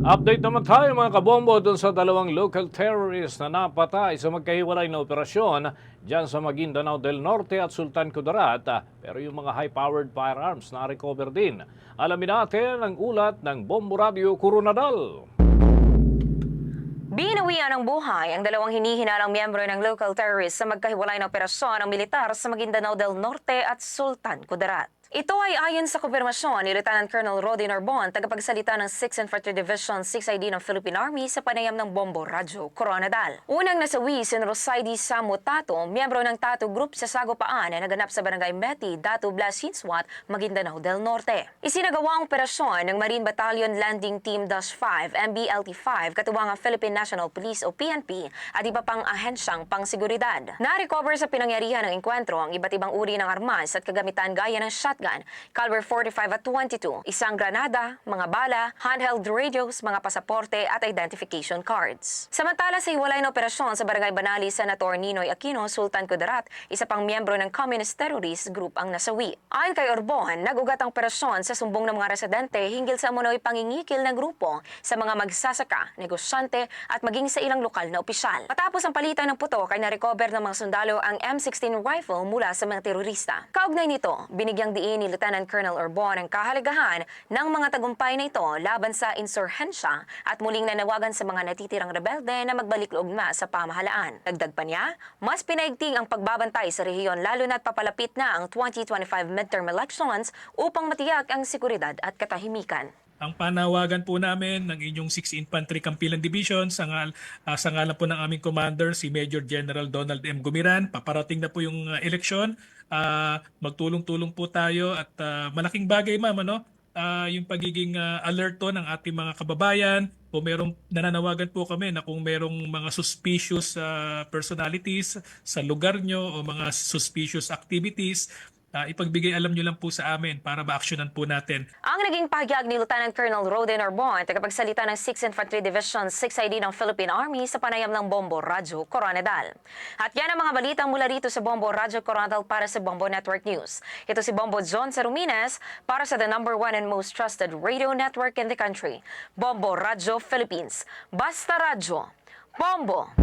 Update naman tayo mga kabombo dun sa dalawang local terrorists na napatay sa magkahiwalay na operasyon dyan sa Maguindanao del Norte at Sultan Kudarat. Pero yung mga high-powered firearms na recover din. Alamin natin ang ulat ng Bombo Radio Coronadal. Binawian ng buhay ang dalawang hinihinalang miyembro ng local terrorists sa magkahiwalay na operasyon ng militar sa Maguindanao del Norte at Sultan Kudarat. Ito ay ayon sa kumpirmasyon ni Lieutenant Colonel Rodin Arbon, tagapagsalita ng 6th Infantry Division 6ID ng Philippine Army sa panayam ng Bombo Radyo, Coronadal. Unang nasawi si Rosaidi Samo Tato, miyembro ng Tato Group sa Sagopaan na naganap sa Barangay Meti, Dato Blasinswat, Maguindanao del Norte. Isinagawa ang operasyon ng Marine Battalion Landing Team Dash 5, MBLT-5, katuwang ang Philippine National Police o PNP at iba pang ahensyang pangseguridad. Na-recover sa pinangyarihan ng enkwentro ang iba't ibang uri ng armas at kagamitan gaya ng shotgun, caliber 45 at 22, isang granada, mga bala, handheld radios, mga pasaporte at identification cards. Samantala sa hiwalay na operasyon sa Barangay Banali, Senator Ninoy Aquino, Sultan Kudarat, isa pang miyembro ng Communist Terrorist Group ang nasawi. Ayon kay Orbon, nagugat ang operasyon sa sumbong ng mga residente hinggil sa umunoy pangingikil ng grupo sa mga magsasaka, negosyante at maging sa ilang lokal na opisyal. Matapos ang palitan ng putok ay na-recover ng mga sundalo ang M16 rifle mula sa mga terorista. Kaugnay nito, binigyang diin ni Lieutenant Colonel Orbon ang kahalagahan ng mga tagumpay na ito laban sa insurhensya at muling nanawagan sa mga natitirang rebelde na magbalik loob na sa pamahalaan. Dagdag pa niya, mas pinaigting ang pagbabantay sa rehiyon lalo na't papalapit na ang 2025 midterm elections upang matiyak ang seguridad at katahimikan. Ang panawagan po namin ng inyong 6 Infantry Campilan Division sa, ngal, ah, sa ngalan po ng aming commander, si Major General Donald M. Gumiran. Paparating na po yung ah, eleksyon. Ah, magtulong-tulong po tayo at ah, malaking bagay ma'am ano? Ah, yung pagiging ah, alerto ng ating mga kababayan. Kung merong nananawagan po kami na kung merong mga suspicious ah, personalities sa lugar nyo o mga suspicious activities, ah, ipagbigay alam nyo lang po sa amin para ma-actionan po natin. Ang naging pagyag ni Lieutenant Colonel Roden Orbon, tagapagsalita ng 6th Infantry Division 6ID ng Philippine Army sa panayam ng Bombo Radyo Coronadal. At yan ang mga balita mula rito sa Bombo Radyo Coronadal para sa Bombo Network News. Ito si Bombo John Sarumines para sa the number one and most trusted radio network in the country, Bombo Radyo Philippines. Basta Radyo. Bombo!